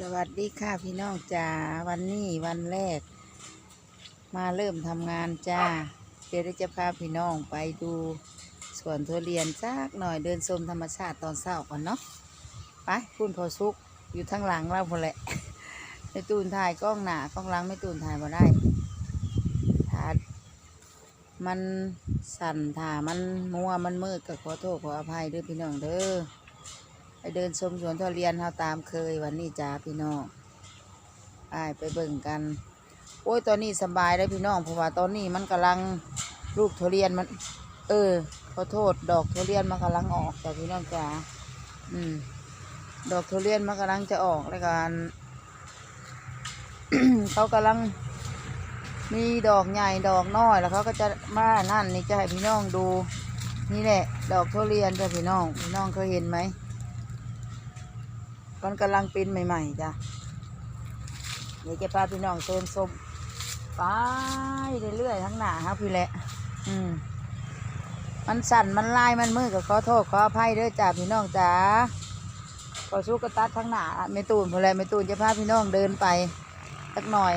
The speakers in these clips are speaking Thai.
สวัสดีค่ะพี่น้องจ๋าวันนี้วันแรก มาเริ่มทำงานจ้าเดี๋ยวจะพาพี่น้องไปดูสวนทุเรียนสักหน่อยเดินชมธรรมชาติตอนเช้าก่อนเนาะไปพุ่นพอซุกอยู่ทั้งหลังเราพอแหละไม่ตูนถ่ายกล้องหนากล้องหลังไม่ตูนถ่ายมาได้ถ่ายมันสั่นถ่ามันมัวมันมืดก็ขอโทษขออภัยด้อพี่น้องเด้อ ไปเดินชมสวนทุเรียนเราตามเคยวันนี้จ้าพี่น้องไปไปเบิ่งกัน โอ้ยตอนนี้สบายได้พี่น้องเพราะว่าตอนนี้มันกำลังลูกทุเรียนมัน เออขอโทษ ดอกทุเรียนมันกำลังออกจ้าพี่น้องจ้าอืม ดอกทุเรียนมันกำลังจะออกแล้วกันเขากำลังมีดอกใหญ่ดอกน้อยแล้วเขาก็จะมานั่นนี่จะให้พี่น้องดู นี่แหละ ดอกทุเรียนจ้าพี่น้อง พี่น้องเคยเห็นไหม มันกำลังเป็นใหม่ ๆจ้ะเดี๋ยวจะพาพี่น้องเติมส้มไปเรื่อยๆทั้งหน้าครับพี่แหละอืมมันสั่นมันลายมันมือก็ขอโทษขออภัยเด้อจ้าพี่น้องจ้าขอสู้กระตัดทั้งหน้าไม่ตูนพอแล้วไม่ตูนจะพาพี่น้องเดินไปสักหน่อย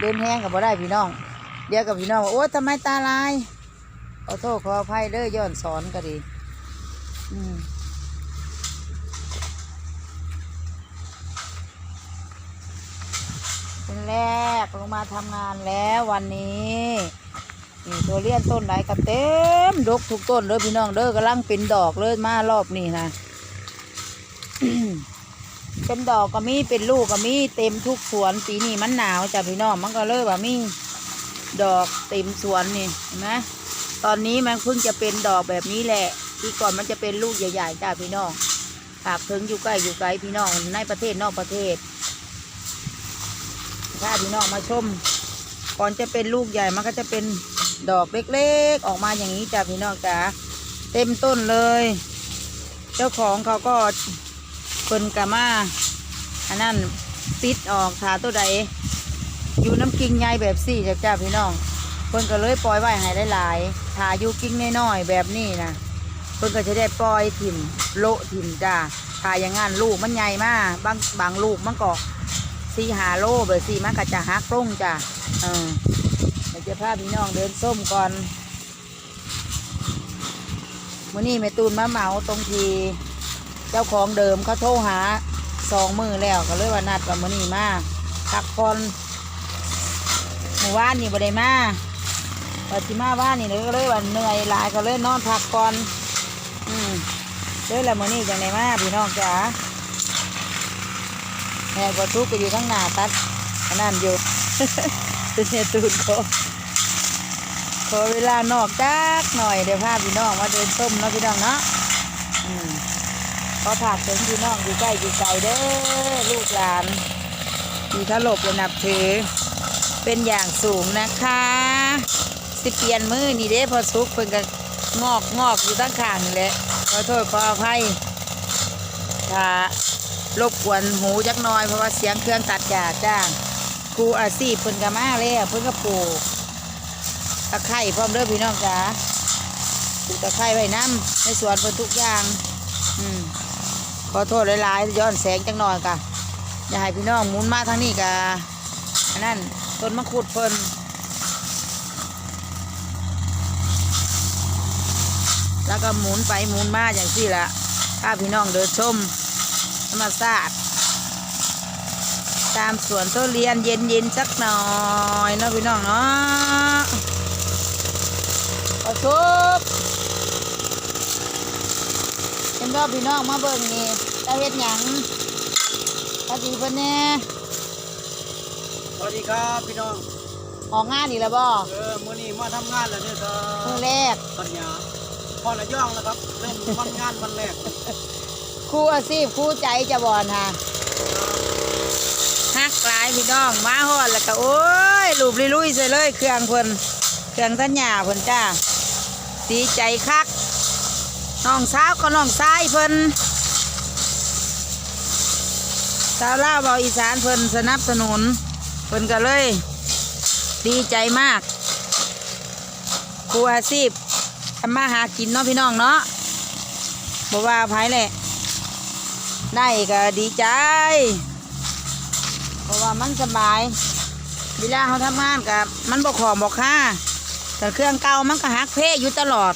เดินแห้งกับบ่ได้พี่น้อง เดี๋ยวกับพี่น้องว่าโอ๊ยทำไมตาลายขอโทษขออภัยเด้อย้อนสอนก็ดี อืม เป็นแรกลงมาทำงานแล้ววันนี้นี่ตัวเลี้ยนต้นไหนก็เต็มดกทุกต้นเลยพี่น้องเด้อกำลังเป็นดอกเลยมารอบนี้นะเป็นดอกก็มีเป็นลูกก็มีเต็มทุกสวนปีนี้มันหนาวจ้ะพี่น้องมันก็เลยว่ามีดอกเต็มสวนนี่เห็นไหมตอนนี้มันเพิ่งจะเป็นดอกแบบนี้แหละที่ก่อนมันจะเป็นลูกใหญ่ๆจ้ะพี่น้องฝากถึงอยู่ใกล้อยู่ไกลพี่น้องในประเทศนอกประเทศ ถ้าพี่น้องมาชม ก่อนจะเป็นลูกใหญ่มันก็จะเป็นดอกเล็กๆ ออกมาอย่างนี้จ้ะพี่น้องจ๋าเต็มต้นเลย เจ้าของเขาก็เพิ่นกะมาอันนั้นปิดออกถาตัวใด อยู่น้ำกิ่งใหญ่แบบสี่จ้ะจ้าพี่น้องเพิ่นก็เลยปล่อยไว้ให้หลายๆถาอยู่กิ่งน้อยๆแบบนี้นะเพิ่นก็จะได้ปล่อยถิ่มโละถิ่มจ้าถ้าอย่างงั้นลูกมันใหญ่มากบางบางลูกมันก็ สี่หาโลเบอร์สี่มันก็จะหักลงจ้ะเออเดี๋ยวจะพาพี่น้องเดินส้มก่อนมื่อนี้แม่ตูนมาเหมาตรงทีเจ้าของเดิมเขาโทรหาสองมือแล้วก็เลยว่านัดว่ามื่อนี้มาพักผ่อนเมื่อวานนี่บ่ได้มาวันที่มาว่านนี่เลยก็เลยว่าเหนื่อยหลายก็เลยนอนพักก่อน อืมเลยละมื่อนี้จังไดมาพี่น้องจ๋า แม่ก็ทุกข์ก็อยู่ข้างหน้าตัดนั่นอยู่เป็นเนตูนขอขอเวลานอกจักหน่อยเดี๋ยวพาพี่น้องมาเดินส้มเนาะพี่น้องเนาะอืมขอผากถึงพี่น้องอยู่ใกล้อยู่ไกลเด้อลูกหลานที่เขาหลบและนับถือ เป็นอย่างสูงนะคะ สิเปลี่ยนมือนี่เด้พอสุกเพิ่นก็งอกงอกอยู่ตั้งขางนี่แหละขอโทษขออภัยถ้า รบกวนหูจักน่อยเพราะว่าเสียงเครื่องตัดหญ้าจ้าครูอาชีเพิ่นก็มาแล้วเพิ่นก็ปลูกตะไคร้พร้อมเด้อพี่น้องจ้าปลูกตะไคร้ไว้น้ำในสวนเพิ่นทุกอย่าง อืมขอโทษหลายๆย้อนแสงจังหน่อยกะอย่าให้พี่น้องหมุนมาทางนี้กะอันนั้นต้นมะขุดเพิ่นแล้วก็หมุนไปหมุนมาอย่างที่ละถ้าพี่น้องเดินชม รรมศาสตร์ตามสวนทุเรียนเย็นๆสักหน่อยเนาะพี่น้องเนาะขอทุบเป็นรอบพี่น้องมาเบิ่งนี่ตาเฮ็ดหยังตาดีเพิ่นแน่สวัสดีครับพี่น้องออกงานนี่แล้วบ่เออมื้อนี้มาทำงานแล้วเนี่ยจะมือแรกปัญญาพอละย่องแล้วครับเริ่มวันงานวันแรก คู่อาชีพคู่ใจจะบอนค่ะฮักหลายพี่น้องมาฮอดแล้วก็โอ้ยลูบลุยใส่เลย เครื่องเพิ่นเครื่องสัญญาเพิ่นจ้าดีใจคักน้องสาวก็น้องชายเพิ่นสาวล่าเบาอีสานเพิ่นสนับสนุนเพิ่นก็เลย ดีใจมากครูอาชีพทำมาหากินเนาะพี่น้องเนาะบอกว่าภายแหละ ได้ก็ดีใจ เพราะว่ามันสบาย เวลาเขาทำงานกับมันบอกของบอกค่าแต่เครื่องเก่ามันก็หักเพอยู่ตลอด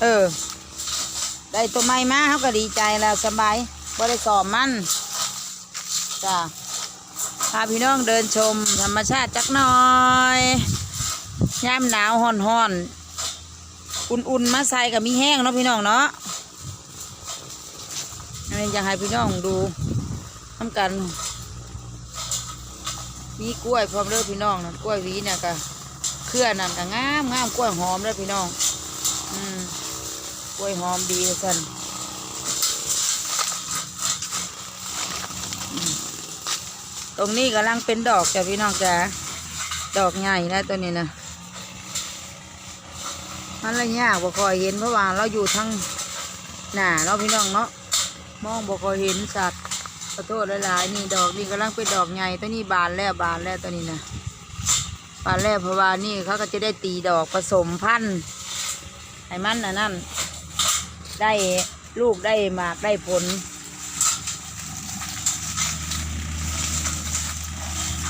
เออ ได้ตัวใหม่มาเขาก็ดีใจแล้วสบายบ่ได้สอบมันจ้าพาพี่น้องเดินชมธรรมชาติจักหน่อยยามหนาวห่อนห่อน อุ่นๆมาใส่กับมีแห้งเนาะพี่น้องเนาะ อันนี้อยากให้พี่น้องดูทำกัน มีกล้วยพร้อมเลยพี่น้องนะกล้วยวีเนี่ยก็เครื่อนั่นก็งามงามกล้วยหอมเลยพี่น้อง อืมกล้วยหอมดีสันตรงนี้กำลังเป็นดอกจ้ะพี่น้องจ้ะดอกใหญ่แล้วตัวนี้นะมันละยากบ่คอยเห็นเพราะว่าเราอยู่ทั้งหน้าเราพี่น้องเนาะ มองบ่คอยเห็นสัตว์ขอโทษหลายๆนี่ดอกนี่กำลังเป็นดอกใหญ่ตัวนี้บานแล้วบานแล้วตัวนี้นะบานแล้วเพราะว่านี่เขาก็จะได้ตีดอกผสมพันธุ์ให้มันนะนั่นได้ลูกได้หมากได้ผล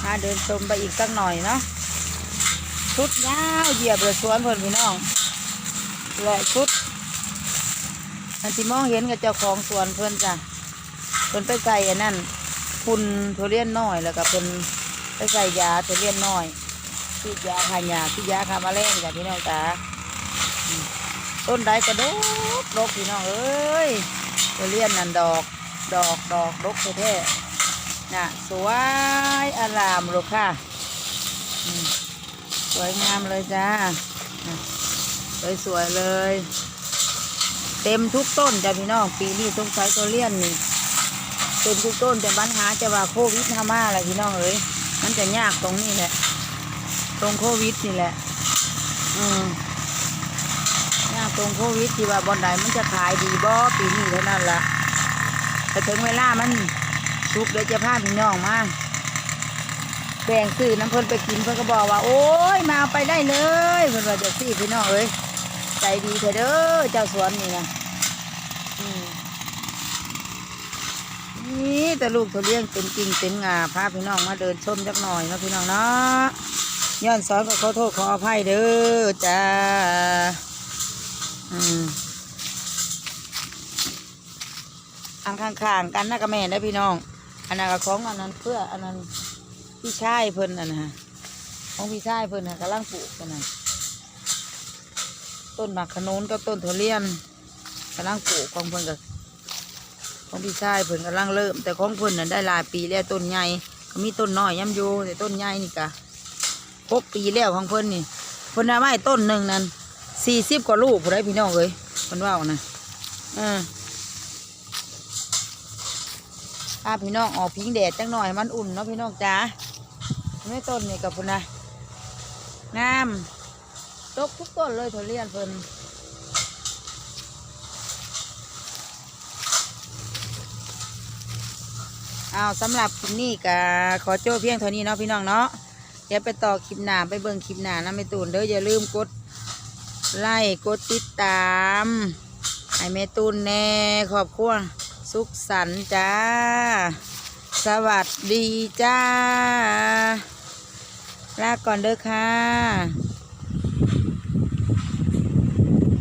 มาเดินชมไปอีกสักหน่อยเนาะชุดยาวเหยียบเลยสวนเพิ่นพี่น้องและชุด อันที่มองเห็นกับเจ้าของสวนเพิ่อนจ้ะเพิ่อนไปใส่อันนั้นคุณทุเรียนน้อยแล้วก็เพิ่อนไปใส่ยาทุเรียนน้อยที่ยาขายาที่ยาฆ่าแมลงจ้ะพี่น้องจ๋าต้นใดกระดกดกพี่น้องเอ้ยทุเรียนนั่นดอก ดอกดอกดกแท้ๆน่ะสวยอารามลูกค่ะสวยงามเลยจ้าสวยสวยๆเลย เต็มทุกต้นจ้ะพี่น้องปีนี้ต้องใช้ทุเรียนนี่เต็มทุกต้นแต่ปัญหาจะว่าโควิดทามาอะไรพี่น้องเอ้ยมันจะยากตรงนี้แหละ ตรงโควิดนี่แหละ อืมยากตรงโควิดที่ว่าบอนใดมันจะขายดีบ่ปีนี้เท่านั้นละแต่ถึงเวลามันสุกเดี๋ยวจะพาพี่น้องมาแบ่งซื้อน้ำเพิ่นไปกินเพิ่นก็บอกว่า โอ้ยมาเอาไปได้เลยเพิ่นว่าเดี๋ยวสิพี่น้องเอ้ย ใจดีเถอะเด้อเจ้าสวนนี่นะนี่แต่ลูกเขาเลี้ยงเป็นจริงเป็นงาพาพี่น้องมาเดินชมจักหน่อยนะพี่น้องเนาะย้อนสอนก็ขอโทษขออภัยเด้อจ้าอืมอันข้างๆกันนะกับแม่ได้พี่น้อง อันนั้นก็ของอันนั้นเพื่ออันนั้นพี่ชายเพิ่นอันนะของพี่ชายเพิ่นนะกำลังปลูกกันนะ ต้นหมากขนุนกับต้นทุเรียนกำลังปลูกของเพิ่นกับของพี่ชายเพิ่นกำลังเริ่ม แต่ของเพิ่นนั้นได้หลายปีแล้วต้นใหญ่ก็มีต้นน้อยย่ำโย่แต่ต้นใหญ่นี่กะหกปีแล้วของเพิ่นนี่เพิ่นเอาไว้ต้นหนึ่งนั้นสี่สิบกว่าลูกผู้ใดพี่น้องเอ้ยเพิ่นว่าเอานะออถ้าพี่น้องออกพิงแดดจังหน่อยมันอุ่นเนาะพี่น้องจ้าไม่ต้นนี่กับพุ่นนะงาม ตกทุกต้นเลยทุเรียนเพิ่นอ้าวสำหรับคลิปนี้ก็ขอโจ้เพียงเท่านี้เนาะพี่น้องเนาะเดี๋ยวไปต่อคลิปหน้าไปเบิ่งคลิปหน้านะไม่ตูนเด้ออย่าลืมกดไลค์กดติดตามให้แม่ตูนแน่ขอบคุณสุขสันต์จ้า สวัสดีจ้าลาก่อนเด้อค่ะ